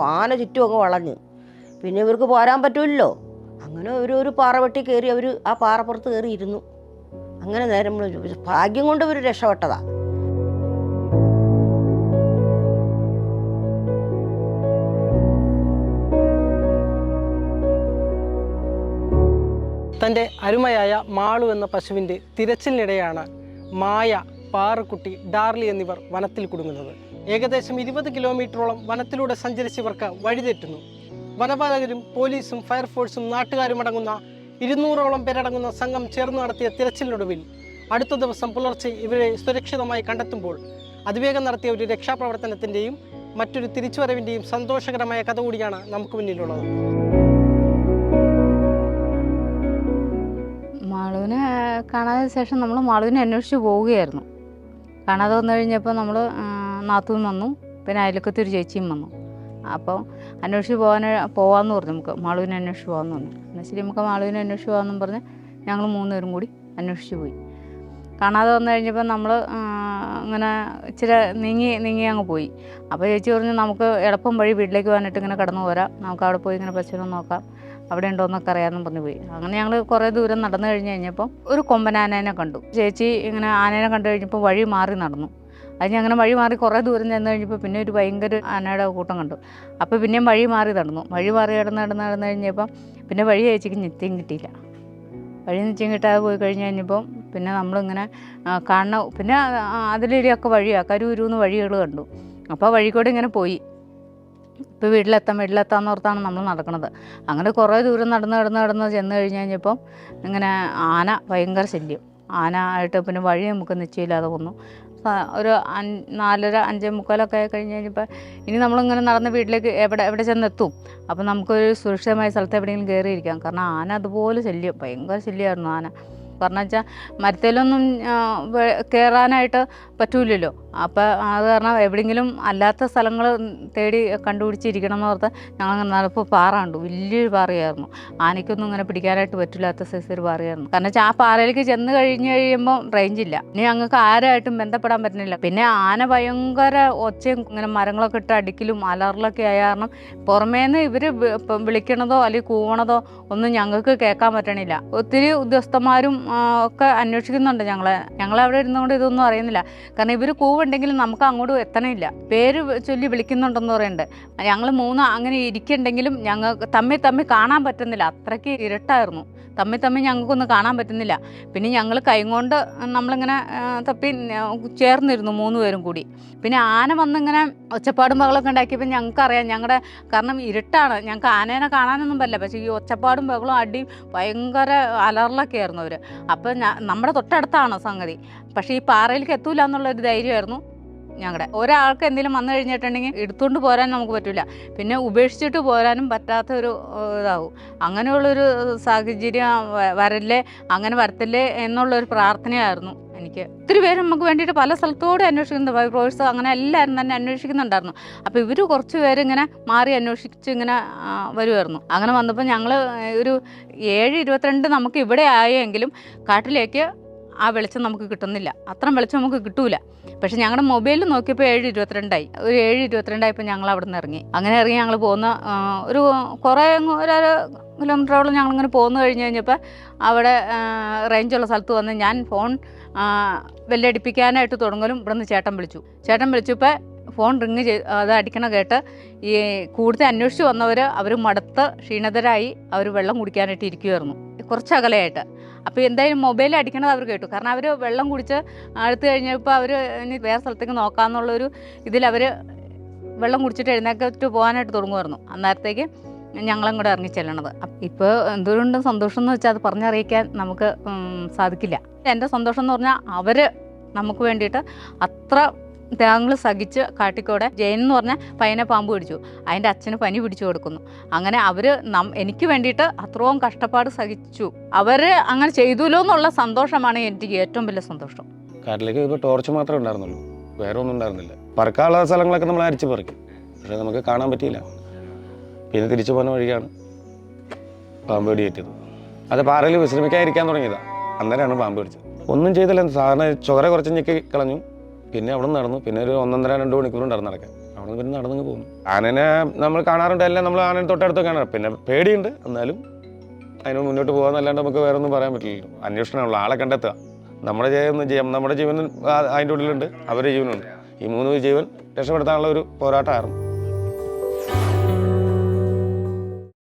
ആന ചുറ്റും അങ്ങ് വളഞ്ഞ്. പിന്നെ ഇവർക്ക് പോരാൻ പറ്റൂല്ലോ അങ്ങനെ ഒരു ഒരു പാറ വെട്ടി കയറി അവർ ആ പാറപ്പുറത്ത് കയറി ഇരുന്നു. അങ്ങനെ നേരം. ഭാഗ്യം കൊണ്ട് ഇവർ രക്ഷപ്പെട്ടതാ. തന്റെ അരുമയായ മാളു എന്ന പശുവിന്റെ തിരച്ചിലിനിടെയാണ് മായ പാറക്കുട്ടി ഡാർലി എന്നിവർ വനത്തിൽ കുടുങ്ങുന്നത്. ഏകദേശം ഇരുപത് കിലോമീറ്ററോളം വനത്തിലൂടെ സഞ്ചരിച്ചവർക്ക് വഴിതെറ്റുന്നു. വനപാലകരും പോലീസും ഫയർഫോഴ്സും നാട്ടുകാരും അടങ്ങുന്ന ഇരുന്നൂറോളം പേരടങ്ങുന്ന സംഘം ചേർന്ന് നടത്തിയ തിരച്ചിലിനൊടുവിൽ അടുത്ത ദിവസം പുലർച്ചെ ഇവരെ സുരക്ഷിതമായി കണ്ടെത്തുമ്പോൾ അതിവേഗം നടത്തിയ ഒരു രക്ഷാപ്രവർത്തനത്തിന്റെയും മറ്റൊരു തിരിച്ചുവരവിന്റെയും സന്തോഷകരമായ കഥ കൂടിയാണ് നമുക്ക് മുന്നിലുള്ളത്. മാളുവിനെ കാണാതെ ശേഷം നമ്മൾ മാളുവിനെ അന്വേഷിച്ച് പോവുകയായിരുന്നു. കാണാതെ വന്നു കഴിഞ്ഞപ്പോൾ നമ്മൾ നാത്തൂൻ വന്നു. പിന്നെ അയലക്കത്തെ ഒരു ചേച്ചിയും വന്നു. അപ്പോൾ അന്വേഷിച്ച് പോകാൻ പോകാമെന്ന് പറഞ്ഞു നമുക്ക്. മാളുവിനെ അന്വേഷിച്ച് പോകാമെന്ന് പറഞ്ഞു. എന്നാൽ ശരി നമുക്ക് മാളുവിനെ അന്വേഷിച്ച് പോകാമെന്നും പറഞ്ഞ് ഞങ്ങൾ മൂന്നുപേരും കൂടി അന്വേഷിച്ച് പോയി. കാണാതെ വന്നു കഴിഞ്ഞപ്പോൾ നമ്മൾ അങ്ങനെ ഇച്ചിരി നീങ്ങി നീങ്ങി അങ്ങ് പോയി. അപ്പോൾ ചേച്ചി പറഞ്ഞു നമുക്ക് എളുപ്പം വഴി വീട്ടിലേക്ക് പോകാനായിട്ട് ഇങ്ങനെ കടന്നു പോരാം. നമുക്ക് അവിടെ പോയി ഇങ്ങനെ പശുവിനെ നോക്കാം. അവിടെ ഉണ്ടോ എന്നൊക്കെ അറിയാമെന്നും പറഞ്ഞു പോയി. അങ്ങനെ ഞങ്ങൾ കുറേ ദൂരം നടന്നു കഴിഞ്ഞ് കഴിഞ്ഞപ്പോൾ ഒരു കൊമ്പനാനേനെ കണ്ടു. ചേച്ചി ഇങ്ങനെ ആനേനെ കണ്ടു കഴിഞ്ഞപ്പോൾ വഴി മാറി നടന്നു. അത് അങ്ങനെ വഴി മാറി കുറേ ദൂരം ചെന്ന് കഴിഞ്ഞപ്പോൾ പിന്നെ ഒരു ഭയങ്കര ആനയുടെ കൂട്ടം കണ്ടു. അപ്പോൾ പിന്നെയും വഴി മാറി നടന്നു. വഴി മാറി നടന്ന് നടന്ന് നടന്ന് കഴിഞ്ഞപ്പം പിന്നെ വഴി അയച്ചിക്ക് നിത്യം കിട്ടിയില്ല. വഴി നിത്യം കിട്ടാതെ പോയി കഴിഞ്ഞ് കഴിഞ്ഞപ്പം പിന്നെ നമ്മളിങ്ങനെ കാണണ പിന്നെ അതിലൊക്കെ വഴിയാണ് കരൂരൂന്ന് വഴികൾ കണ്ടു. അപ്പോൾ വഴിക്കൂടെ കൂടെ ഇങ്ങനെ പോയി. ഇപ്പോൾ വീട്ടിലെത്താം വീട്ടിലെത്താമെന്ന് ഓർത്താണ് നമ്മൾ നടക്കുന്നത് അങ്ങനെ കുറേ ദൂരം നടന്ന് നടന്ന് നടന്ന് ചെന്ന് കഴിഞ്ഞ് കഴിഞ്ഞപ്പം ഇങ്ങനെ ആന ഭയങ്കര ശല്യം. ആന ആയിട്ട് പിന്നെ വഴി നമുക്ക് നിശ്ചയമില്ലാതെ വന്നു. ഒരു നാലര അഞ്ചേ മുക്കാലൊക്കെ ആയി കഴിഞ്ഞ് കഴിഞ്ഞപ്പോൾ ഇനി നമ്മളിങ്ങനെ നടന്ന് വീട്ടിലേക്ക് എവിടെ എവിടെ ചെന്നെത്തും? അപ്പം നമുക്കൊരു സുരക്ഷിതമായ സ്ഥലത്ത് എവിടെയെങ്കിലും കയറിയിരിക്കാം കാരണം ആന അതുപോലെ ശല്യം ഭയങ്കര ശല്യമായിരുന്നു ആന. കാരണം വെച്ചാൽ മരത്തിലൊന്നും കയറാനായിട്ട് പറ്റൂലല്ലോ അപ്പോൾ അത് കാരണം എവിടെയെങ്കിലും അല്ലാത്ത സ്ഥലങ്ങൾ തേടി കണ്ടുപിടിച്ചിരിക്കണം എന്ന് ഓർത്ത് ഞങ്ങൾ നടപ്പോൾ പാറ കണ്ടു. വലിയൊരു പാറയായിരുന്നു. ആനയ്ക്കൊന്നും ഇങ്ങനെ പിടിക്കാനായിട്ട് പറ്റില്ലാത്ത സൈസ് ഒരു പാറയായിരുന്നു. കാരണം വെച്ചാൽ ആ പാറയിലേക്ക് ചെന്ന് കഴിഞ്ഞ് കഴിയുമ്പോൾ റേഞ്ച് ഇല്ല. ഇനി ഞങ്ങൾക്ക് ആരായിട്ടും ബന്ധപ്പെടാൻ പറ്റുന്നില്ല. പിന്നെ ആന ഭയങ്കര ഒച്ചയും ഇങ്ങനെ മരങ്ങളൊക്കെ ഇട്ട് അടിക്കലും അലറലൊക്കെ ആയ കാരണം പുറമേന്ന് ഇവർ വിളിക്കണതോ അല്ലെങ്കിൽ കൂവണതോ ഒന്നും ഞങ്ങൾക്ക് കേൾക്കാൻ പറ്റണില്ല. ഒത്തിരി ഉദ്യോഗസ്ഥന്മാരും ഒക്കെ അന്വേഷിക്കുന്നുണ്ട് ഞങ്ങളെ. ഞങ്ങളവിടെ ഇരുന്നുകൊണ്ട് ഇതൊന്നും അറിയുന്നില്ല. കാരണം ഇവർ കൂവുണ്ടെങ്കിലും നമുക്ക് അങ്ങോട്ട് എത്തണില്ല. പേര് ചൊല്ലി വിളിക്കുന്നുണ്ടെന്ന് പറയുന്നുണ്ട് ഞങ്ങൾ മൂന്ന് അങ്ങനെ ഇരിക്കുന്നുണ്ടെങ്കിലും ഞങ്ങൾ തമ്മിൽ തമ്മിൽ കാണാൻ പറ്റുന്നില്ല. അത്രയ്ക്ക് ഇരുട്ടായിരുന്നു. തമ്മിൽ തമ്മിൽ ഞങ്ങൾക്കൊന്നും കാണാൻ പറ്റുന്നില്ല. പിന്നെ ഞങ്ങൾ കൈകൊണ്ട് നമ്മളിങ്ങനെ തപ്പി ചേർന്നിരുന്നു മൂന്ന് പേരും കൂടി. പിന്നെ ആന വന്നിങ്ങനെ ഒച്ചപ്പാടും ബഹളമൊക്കെ ഉണ്ടാക്കിയപ്പോൾ ഞങ്ങൾക്കറിയാം. ഞങ്ങളുടെ കാരണം ഇരുട്ടാണ്. ഞങ്ങൾക്ക് ആനേനെ കാണാനൊന്നും പറ്റില്ല. പക്ഷേ ഈ ഒച്ചപ്പാടും ബഹളവും അടി ഭയങ്കര അലറലൊക്കെ ആയിരുന്നു അവർ അപ്പോൾ നമ്മുടെ തൊട്ടടുത്താണ് സംഗതി. പക്ഷേ ഈ പാറയിലേക്ക് എത്തൂല എന്നുള്ളൊരു ധൈര്യമായിരുന്നു. ഞങ്ങളുടെ ഒരാൾക്ക് എന്തെങ്കിലും വന്നു കഴിഞ്ഞിട്ടുണ്ടെങ്കിൽ എടുത്തുകൊണ്ട് പോരാൻ നമുക്ക് പറ്റില്ല പിന്നെ ഉപേക്ഷിച്ചിട്ട് പോരാനും പറ്റാത്ത ഒരു ഇതാവും. അങ്ങനെയുള്ളൊരു സാഹചര്യം വരല്ലേ അങ്ങനെ വരത്തില്ലേ എന്നുള്ളൊരു പ്രാർത്ഥനയായിരുന്നു എനിക്ക്. ഒത്തിരി പേര് നമുക്ക് വേണ്ടിയിട്ട് പല സ്ഥലത്തോടെ അന്വേഷിക്കുന്നുണ്ട്. ഫൈബ്രോയിഡ്സ് അങ്ങനെ എല്ലാവരും തന്നെ അന്വേഷിക്കുന്നുണ്ടായിരുന്നു. അപ്പോൾ ഇവർ കുറച്ച് പേരിങ്ങനെ മാറി അന്വേഷിച്ച് ഇങ്ങനെ വരുമായിരുന്നു അങ്ങനെ വന്നപ്പോൾ ഞങ്ങൾ ഒരു ഏഴ് ഇരുപത്തിരണ്ട് നമുക്ക് ഇവിടെ ആയെങ്കിലും കാട്ടിലേക്ക് ആ വെളിച്ചം നമുക്ക് കിട്ടുന്നില്ല. അത്രയും വെളിച്ചം നമുക്ക് കിട്ടൂല. പക്ഷെ ഞങ്ങളുടെ മൊബൈലിൽ നോക്കിയപ്പോൾ ഏഴ് ഇരുപത്തിരണ്ടായി. ഒരു ഏഴ് ഇരുപത്തിരണ്ടായപ്പോൾ ഞങ്ങൾ അവിടെ നിന്ന് ഇറങ്ങി. അങ്ങനെ ഇറങ്ങി ഞങ്ങൾ പോകുന്ന ഒരു കുറേ ഒരു കിലോമീറ്ററോളം ഞങ്ങളിങ്ങനെ പോന്നു കഴിഞ്ഞ് കഴിഞ്ഞപ്പോൾ അവിടെ റേഞ്ചുള്ള സ്ഥലത്ത് വന്ന് ഞാൻ ഫോൺ വെല്ലടിപ്പിക്കാനായിട്ട് തുടങ്ങലും ഇവിടെ നിന്ന് ചേട്ടൻ വിളിച്ചു. ചേട്ടൻ വിളിച്ചപ്പോൾ ഫോൺ റിങ് അത് അടിക്കണ കേട്ട് ഈ കൂടുതൽ അന്വേഷിച്ച് വന്നവർ അവർ മടുത്ത് ക്ഷീണിതരായി അവർ വെള്ളം കുടിക്കാനായിട്ട് ഇരിക്കുമായിരുന്നു കുറച്ച് അകലെയായിട്ട് അപ്പോൾ എന്തായാലും മൊബൈൽ അടിക്കണത് അവർ കേട്ടു. കാരണം അവർ വെള്ളം കുടിച്ച് അടുത്ത് കഴിഞ്ഞപ്പോൾ അവർ ഇനി വേറെ സ്ഥലത്തേക്ക് നോക്കാമെന്നുള്ളൊരു ഇതിൽ അവർ വെള്ളം കുടിച്ചിട്ട് എഴുന്നേക്കിട്ട് പോകാനായിട്ട് തുടങ്ങുമായിരുന്നു അന്നേരത്തേക്ക് ഞങ്ങളും കൂടെ ഇറങ്ങി ചെല്ലണത്. ഇപ്പോൾ എന്തുകൊണ്ടും സന്തോഷം എന്ന് വെച്ചാൽ അത് പറഞ്ഞറിയിക്കാൻ നമുക്ക് സാധിക്കില്ല. എന്റെ സന്തോഷം എന്ന് പറഞ്ഞാൽ അവർ നമുക്ക് വേണ്ടിയിട്ട് അത്ര ത്യാഗങ്ങൾ സഹിച്ച് കാട്ടിക്കോടെ ജയൻ എന്ന് പറഞ്ഞാൽ പയ്യനെ പാമ്പ് പിടിച്ചു. അതിന്റെ അച്ഛന് പനി പിടിച്ചു കൊടുക്കുന്നു. അങ്ങനെ അവർ നം എനിക്ക് വേണ്ടിയിട്ട് അത്രയും കഷ്ടപ്പാട് സഹിച്ചു. അവർ അങ്ങനെ ചെയ്തുല്ലോ എന്നുള്ള സന്തോഷമാണ് എനിക്ക് ഏറ്റവും വലിയ സന്തോഷം. കാട്ടിലേക്ക് ഇപ്പോൾ ടോർച്ച് മാത്രമേ ഉണ്ടായിരുന്നുള്ളൂ. വേറെ ഒന്നും ഉണ്ടായിരുന്നില്ല. പറക്കാനുള്ള സ്ഥലങ്ങളൊക്കെ നമ്മൾ അരിച്ചു പറിക്കും. പക്ഷേ നമുക്ക് കാണാൻ പറ്റിയില്ല. പിന്നെ തിരിച്ചു പോകുന്ന വഴിയാണ് പാമ്പ് കടിയേറ്റത് അത് പാറയിൽ വിശ്രമിക്കാതിരിക്കാൻ തുടങ്ങിയതാണ് അന്നേരമാണ് പാമ്പ് പിടിച്ചത്. ഒന്നും ചെയ്തില്ല. സാധാരണ ചോര കുറച്ച് ഞെക്കി കളഞ്ഞു. പിന്നെ അവിടെ നടന്നു. പിന്നെ ഒരു ഒന്നൊന്നര രണ്ട് മണിക്കൂർ ഉണ്ടായിരുന്നു നടക്കാൻ. അവിടെ പിന്നെ നടന്നു പോകുന്നു. ആനനെ നമ്മൾ കാണാറുണ്ട്. എല്ലാം നമ്മൾ ആനനെ തൊട്ടടുത്ത് കാണാറ്. പിന്നെ പേടിയുണ്ട്. എന്നാലും അതിന് മുന്നോട്ട് പോകാന്നല്ലാണ്ട് നമുക്ക് വേറെ ഒന്നും പറയാൻ പറ്റില്ലല്ലോ. അന്വേഷണമാണല്ലോ ആളെ കണ്ടെത്തുക. നമ്മുടെ ജീവൻ ജീവൻ നമ്മുടെ ജീവൻ അതിന്റെ ഉള്ളിലുണ്ട്. അവരുടെ ജീവനുണ്ട്. ഈ മൂന്ന് ജീവൻ രക്ഷപ്പെടുത്താനുള്ള ഒരു പോരാട്ടമായിരുന്നു.